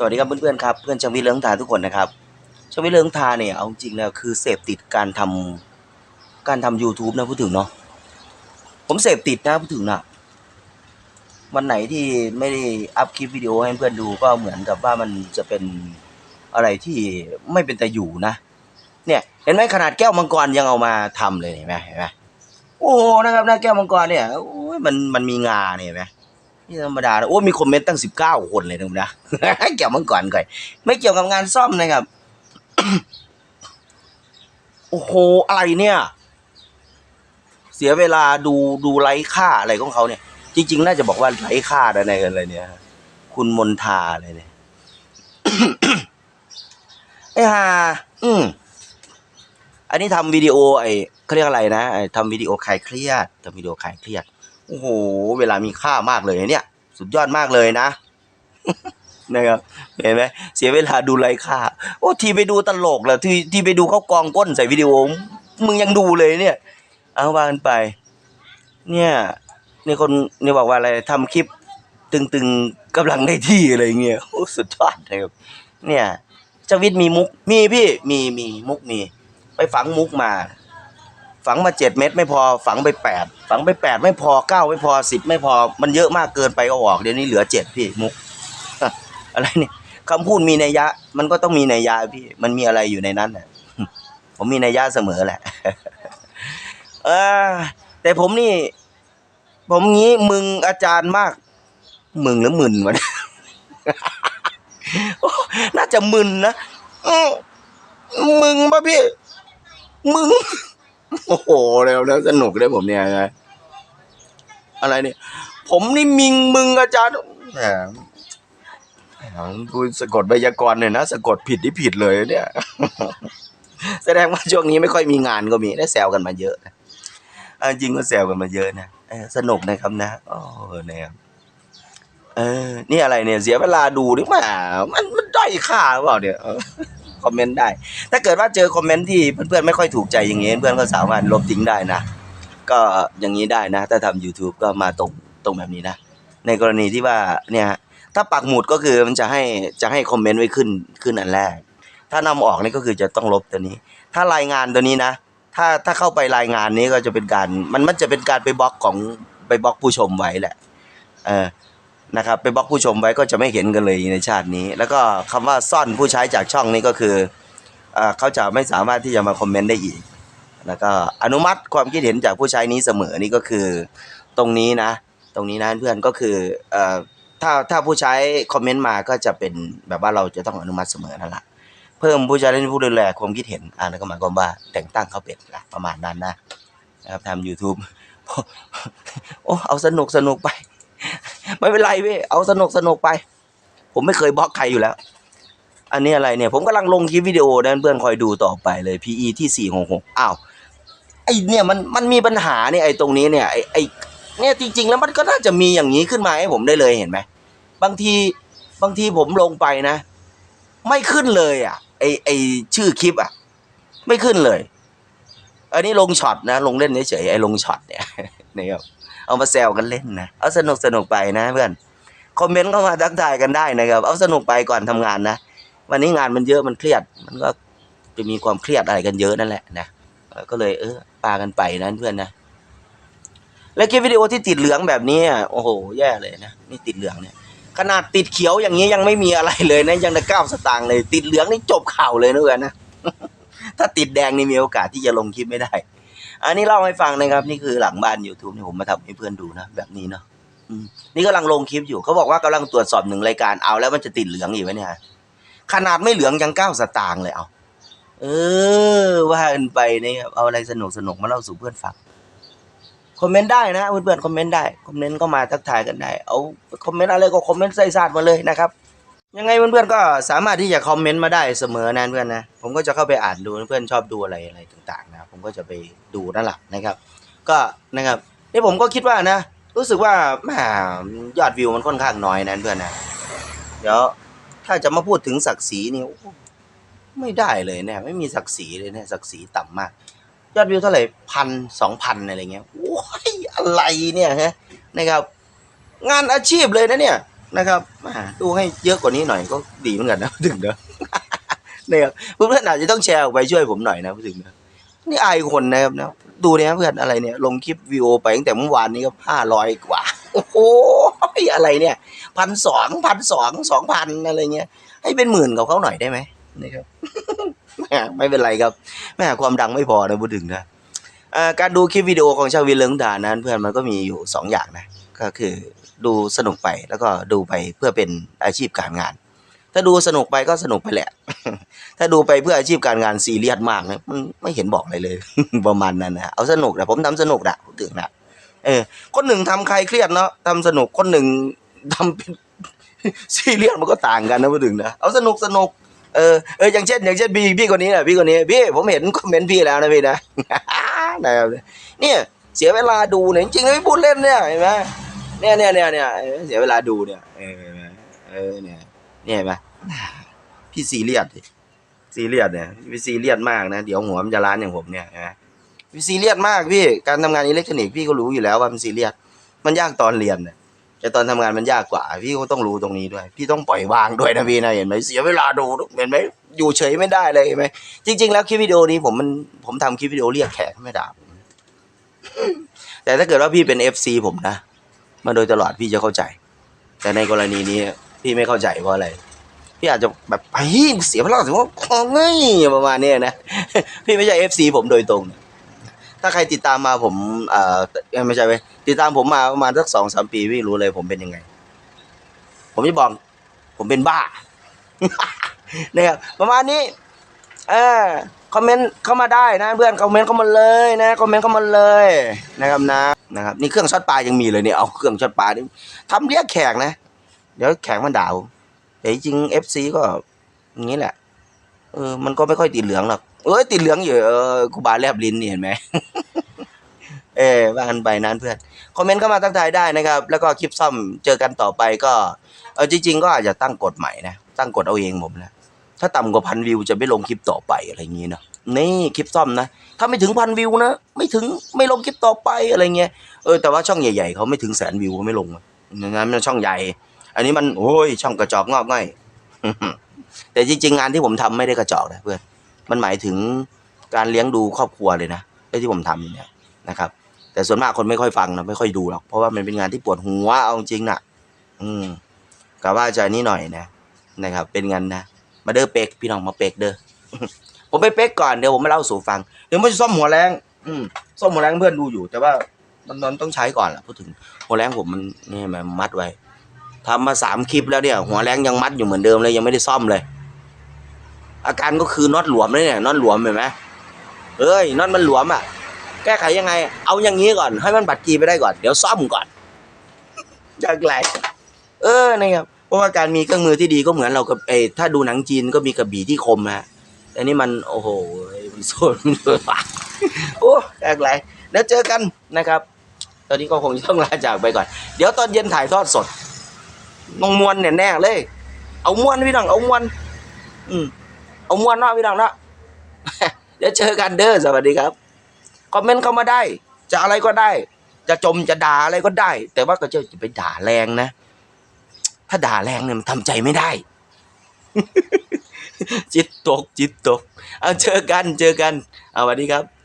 สวัสดีครับเพื่อนๆครับเพื่อนชาววิเลิงทาทุกคนนะครับชาววิเลิงทาเนี่ยเอาจริงแล้วคือเสพติดการทำการทำ YouTube นะพูดถึงเนาะผมเสพติดนะพูดถึงนะวันไหนที่ไม่ได้อัพคลิปวิดีโอให้เพื่อนดูก็เหมือนกับว่ามันจะเป็นอะไรที่ไม่เป็นแต่อยู่นะ เนี่ยเห็นไหมขนาดแก้วมังกรยังเอามาทำเลยเห็นไหมเห็นไหมโอ้โหนะครับหน้าแก้วมังกรเนี่ยโอ้ยมันมันมีงาเนี่ยเห็นไหม นี่ธรรมดาโอ้ มีคอมเมนต์ตั้งสิบเก้าคนเลยนะเกี่ยวมังก่อนก่อนไม่เกี่ยวกับงานซ่อมนะครับ โอ้โห อะไรเนี่ย เสียเวลาดูดูไร้ค่าอะไรของเขาเนี่ย จริง ๆ น่าจะบอกว่าไร้ค่าอะไรอะไรเนี่ย คุณมนทาอะไรเนี่ยไอ้ห่าอืมอันนี้ทำวิดีโอไอ้เขาเรียกอะไรนะไอ้ทำวิดีโอคลายเครียดทำวิดีโอคลายเครียด โอ้โห เวลามีค่ามากเลยเนี่ย สุดยอดมากเลยนะนะครับเห็นไหมเสียเวลาดูไรค่า โอ้ทีไปดูตลกเหรอที่ที่ไปดูเขากองก้นใส่วิดีโอ มึงยังดูเลยเนี่ย เอาว่ากันไป เนี่ยนี่คนนี่บอกว่าอะไรทำคลิป ตึงๆกำลังได้ที่อะไรเงี้ยโอ้สุดยอดเลยครับเนี่ยจวิทย์มีมุกมีพี่มีมีมุกมี ไปฝังมุกมา ฝังมาเจ็ดเม็ดไม่พอฝังไปแปดฝังไปแปดไม่พอเก้าไม่พอสิบไม่พอมันเยอะมากเกินไปออกเดี๋ยวนี้เหลือเจ็ดพี่มุกอะไรเนี่ยคำพูดมีนัยยะ มันก็ต้องมีนัยยะพี่ มันมีอะไรอยู่ในนั้นน่ะผมมีนัยยะเสมอแหละเออแต่ผมนี่ ผมงี้มึงอาจารย์มาก มึงหรือมึนวะน่าจะมึนนะมึงป่ะพี่ มึง โอ้โหแล้วแล้วสนุกเลยผมเนี่ยนะอะไรเนี่ย ผมนี่มิงมึงอาจารย์แหมกูสะกดไวยากรณ์เนี่ยนะสะกดผิดที่ผิดเลยเนี่ย แสดงว่าช่วงนี้ไม่ค่อยมีงานก็มีได้แซวกันมาเยอะนะจริงก็แซวกันมาเยอะนะสนุกนะครับนะโอ้เนี่ยเออ นี่อะไรเนี่ย เสียเวลาดูหรือเปล่ามันมันด้อยค่าหรือเปล่าเนี่ย คอมเมนต์ได้ ถ้าเกิดว่าเจอคอมเมนต์ที่เพื่อนๆไม่ค่อยถูกใจอย่างงี้เพื่อนก็สามารถลบทิ้งได้นะ ก็อย่างนี้ได้นะ ถ้าทำ YouTube ก็มาตรงตรงแบบนี้นะ ในกรณีที่ว่าเนี่ยถ้าปักหมุดก็คือมันจะให้จะให้คอมเมนต์ไว้ขึ้นขึ้นอันแรก ถ้านำออกนี่ก็คือจะต้องลบตัวนี้ ถ้ารายงานตัวนี้นะ ถ้าถ้าเข้าไปรายงานนี้ก็จะเป็นการมันมันจะเป็นการไปบล็อกของไปบล็อกผู้ชมไว้แหละเออ นะครับไปบล็อกผู้ชมไว้ก็จะไม่เห็นกันเลยในชาตินี้ แล้วก็คำว่าซ่อนผู้ใช้จากช่องนี้ก็คือเอ่อเขาจะไม่สามารถที่จะมาคอมเมนต์ได้อีก แล้วก็อนุมัติความคิดเห็นจากผู้ใช้นี้เสมอนี่ก็คือตรงนี้นะ ตรงนี้นะเพื่อนก็คืออถ้าถ้าผู้ใช้คอมเมนต์มาก็จะเป็นแบบว่าเราจะต้องอนุมัติเสมอนั่นแหละเพิ่มผู้ใช้และผู้ดูแลความคิดเห็นอ่านั่นก็หมายความว่าแต่งตั้งเขาเป็นนะประมาณนั้นนะนะครับทำ YouTube โอ้เอาสนุกสนุกไป ไม่เป็นไรพี่เอาสนุกสนุกไป ผมไม่เคยบล็อกใครอยู่แล้ว อันนี้อะไรเนี่ย ผมกำลังลงคลิปวิดีโอนะเพื่อนคอยดูต่อไปเลย PE ที่สี่หกหกอ้าวไอเนี่ยมันมันมีปัญหาเนี่ยไอตรงนี้เนี่ยไอไอเนี่ยจริง ๆ แล้วมันก็น่าจะมีอย่างนี้ขึ้นมาให้ผมได้เลยเห็นไหมบางทีบางทีผมลงไปนะ ไม่ขึ้นเลยอะไอไอชื่อคลิปอะ ไม่ขึ้นเลย อันนี้ลงช็อตนะ ลงเล่นเฉยๆไอ้ลงช็อตเนี่ย นะครับเอามาแซวกันเล่นนะเอาสนุกสนุกไปนะเพื่อนคอมเมนต์เข้ามาทักทายกันได้นะครับ เอาสนุกไปก่อนทำงานนะวันนี้งานมันเยอะมันเครียด มันก็จะมีความเครียดอะไรกันเยอะนั่นแหละนะก็เลยเออปากันไปนะเพื่อนนะแล้วคลิปวิดีโอที่ติดเหลืองแบบนี้โอ้โหแย่เลยนะนี่ติดเหลืองเนี่ยขนาดติดเขียวอย่างนี้ยังไม่มีอะไรเลยนะยังได้เก้าสตางค์เลย ติดเหลืองนี่จบข่าวเลยนะเพื่อนนะถ้าติดแดงนี่มีโอกาสที่จะลงคลิปไม่ได้ อันนี้เล่าให้ฟังนะครับ นี่คือหลังบ้าน YouTube ที่ผมมาทำให้เพื่อนดูนะ แบบนี้เนาะอืมนี่กำลังลงคลิปอยู่เขาบอกว่ากำลังตรวจสอบหนึ่งรายการเอาแล้วมันจะติดเหลืองอีกไหมเนี่ยขนาดไม่เหลืองยังเก้าสตางค์เลยเอา เออ ว่ากันไปนี่ครับเอาอะไรสนุกสนุกมาเล่าสู่เพื่อนฟังคอมเมนต์ได้นะเพื่อนๆคอมเมนต์ได้คอมเมนต์ก็มาทักทายกันได้เอาคอมเมนต์อะไรก็คอมเมนต์ใส่ซาดมาเลยนะครับ ยังไงเพื่อนๆก็สามารถที่จะคอมเมนต์มาได้เสมอนะเพื่อนนะผมก็จะเข้าไปอ่านดูเพื่อนชอบดูอะไรอะไรต่างๆนะผมก็จะไปดูนั่นแหละนะครับ ก็นะครับนี่ผมก็คิดว่านะ รู้สึกว่าแหมยอดวิวมันค่อนข้างน้อยนะเพื่อนนะเดี๋ยวถ้าจะมาพูดถึงศักดิ์ศรีนี่ไม่ได้เลยเนี่ยไม่มีศักดิ์ศรีเลยเนี่ยศักดิ์ศรีต่ำมาก ยอดวิวเท่าไหร่พันสองพันอะไรเงี้ยโอ้ยอะไรเนี่ยฮะนะครับ งานอาชีพเลยนะเนี่ย นะครับดูให้เยอะกว่านี้หน่อยก็ดีเหมือนกันนะถึงเนอะเนี่ยเพื่อนๆอาจจะต้องแชร์ออกไปช่วยผมหน่อยนะถึงนะนี่อายคนนะครับนะดูเนี่ยเพื่อนอะไรเนี่ย ลงคลิปวิดีโอไปตั้งแต่เมื่อวานนี้ก็ห้าร้อยกว่า โอ้โหอะไรเนี่ยพันสองพันสองสองพันอะไรเงี้ย ให้เป็นหมื่นกับเขาหน่อยได้ไหมนะครับไม่เป็นไรครับแม่ความดังไม่พอนะพูดถึงนะการดูคลิปวิดีโอของชาววินเลิงดานั้นเพื่อนมันก็มีอยู่สองอย่างนะ ก็คือดูสนุกไปแล้วก็ดูไปเพื่อเป็นอาชีพการงาน ถ้าดูสนุกไปก็สนุกไปแหละ ถ้าดูไปเพื่ออาชีพการงานซีเรียสมากนะมันไม่เห็นบอกอะไรเลย ประมาณนั้นนะเอาสนุกนะผมทำสนุกนะพูดถึงนะเออ คนหนึ่งทำใครเครียดเนาะทำสนุกคนหนึ่งทำเป็นซีเรียสมันก็ต่างกันนะพูดถึงนะเอาสนุกสนุกเออเอออย่างเช่น อย่างเช่นพี่พี่คนนี้นะพี่คนนี้พี่ผมเห็นคอมเมนต์พี่แล้วนะพี่นะนะครับเนี่ยเสียเวลาดูเนี่ยจริงๆไม่พูดเล่นเนี่ยเห็นไหม เนี่ยเนี่ยเนี่ยเนี่ยเสียเวลาดูเนี่ยเออเออเนี่ยเนี่ยเห็นไหมพี่ซีเรียสดิซีเรียสเนี่ยพี่ซีเรียสมากนะเดี๋ยวหัวมันจะล้านอย่างผมเนี่ยนไหมพี่ซีเรียสมากพี่การทำงานอิเล็กทรอนิกส์พี่ก็รู้อยู่แล้วว่ามันซีเรียสมันยากตอนเรียนเนี่ยแต่ตอนทำงานมันยากกว่า พี่ก็ต้องรู้ตรงนี้ด้วย พี่ต้องปล่อยวางด้วยนะพี่นะเห็นไหมเสียเวลาดูเห็นไหมอยู่เฉยไม่ได้เลยเห็นไหมจริง ๆ แล้วคลิปวิดีโอนี้ผมมันผมทำคลิปวิดีโอเรียกแขกไม่ด่าผมแต่ถ้าเกิดว่าพี่เป็นเอฟซีผมนะ มาโดยตลอดพี่จะเข้าใจ แต่ในกรณีนี้พี่ไม่เข้าใจเพราะอะไร พี่อาจจะแบบไปเสียพลังถึงว่าคอเงยประมาณนี้นะ พี่ไม่ใช่เอฟซีผมโดยตรง ถ้าใครติดตามมาผมเอ่อไม่ใช่ไปติดตามผมมาประมาณสักสองสามปีพี่รู้เลยผมเป็นยังไง ผมจะบอกผมเป็นบ้านะครับประมาณนี้ เออคอมเมนต์เข้ามาได้นะ เพื่อนคอมเมนต์เข้ามาเลยนะคอมเมนต์เข้ามาเลยนะครับนะ นะครับนี่เครื่องช็อตปลายังมีเลยเนี่ยเอาเครื่องช็อตปลานี่ทำเรียกแขกนะ เดี๋ยวแขกมันด่าผมแต่จริงเอฟซีก็อย่างนี้แหละเออมันก็ไม่ค่อยติดเหลืองหรอกเอ้ยติดเหลืองอยู่เออกูบาแลบลิ้นนี่เห็นไหมเออว่ากันไปนั้นเพื่อนคอมเมนต์เข้ามาทักทายได้นะครับ แล้วก็คลิปซ่อมเจอกันต่อไปก็เออจริง ๆ ก็อาจจะตั้งกฎใหม่นะตั้งกฎเอาเองผมนะถ้าต่ำกว่าพันวิวจะไม่ลงคลิปต่อไปอะไรอย่างงี้เนาะ นี่คลิปซ่อมนะ ถ้าไม่ถึงพันวิวนะ ไม่ถึงไม่ลงคลิปต่อไปอะไรเงี้ยเออแต่ว่าช่องใหญ่ๆเขาไม่ถึงแสนวิวเขาไม่ลงอะนั้นมันช่องใหญ่ อันนี้มันโอ้ยช่องกระจอกงอกง่อยแต่จริงๆงานที่ผมทำไม่ได้กระจอกนะเพื่อนมันหมายถึงการเลี้ยงดูครอบครัวเลยนะไอ้ที่ผมทำเนี่ยนะครับ แต่ส่วนมากคนไม่ค่อยฟังนะไม่ค่อยดูหรอกเพราะว่ามันเป็นงานที่ปวดหัวเอาจริงๆนะอืมกะว่าจะนี่หน่อยนะนะครับ เป็นงานนะมาเด้อเป็กพี่น้องมาเป็กเด้อ ผมไปเป็กก่อนเดี๋ยวผมมาเล่าสู่ฟังเดี๋ยวมันจะซ่อมหัวแรงอืมซ่อมหัวแรงเพื่อนดูอยู่ แต่ว่ามันมันต้องใช้ก่อนล่ะพูดถึงหัวแรงผมมันนี่มันมัดไว้ทำมาสามคลิปแล้วเนี่ย หัวแรงยังมัดอยู่เหมือนเดิมเลยยังไม่ได้ซ่อมเลย อาการก็คือน็อตหลวมเลยเนี่ยน็อตหลวมเห็นไหมเอ้ยน็อตมันหลวมอะ แก้ไขยังไง เอาอย่างนี้ก่อน ให้มันบัดกีไปได้ก่อนเดี๋ยวซ่อมก่อนจากไรเออนะครับเพราะว่าการมีเครื่องมือที่ดีก็เหมือนเรากับเออถ้าดูหนังจีนก็มีกระบี่ที่คมนะฮะ แต่นี่มันโอ้โหมันโซนมันเลยว่ะโอ้แอกไรแล้วเจอกันนะครับ ตอนนี้ก็คงต้องลาจากไปก่อน เดี๋ยวตอนเย็นถ่ายทอดสดนงมวนเนี่ยแน่เลย เอามวนพี่น้องเอามวนอืมเอามวนเนาะพี่น้องเนาะเดี๋ยวเจอกันเด้อสวัสดีครับคอมเมนต์เข้ามาได้ จะอะไรก็ได้ จะจมจะด่าอะไรก็ได้ แต่ว่าก็จะจะไปด่าแรงนะ ถ้าด่าแรงเนี่ยมันทำใจไม่ได้ จิตตกจิตตก เอาเจอกันเจอกัน เอาสวัสดีครับ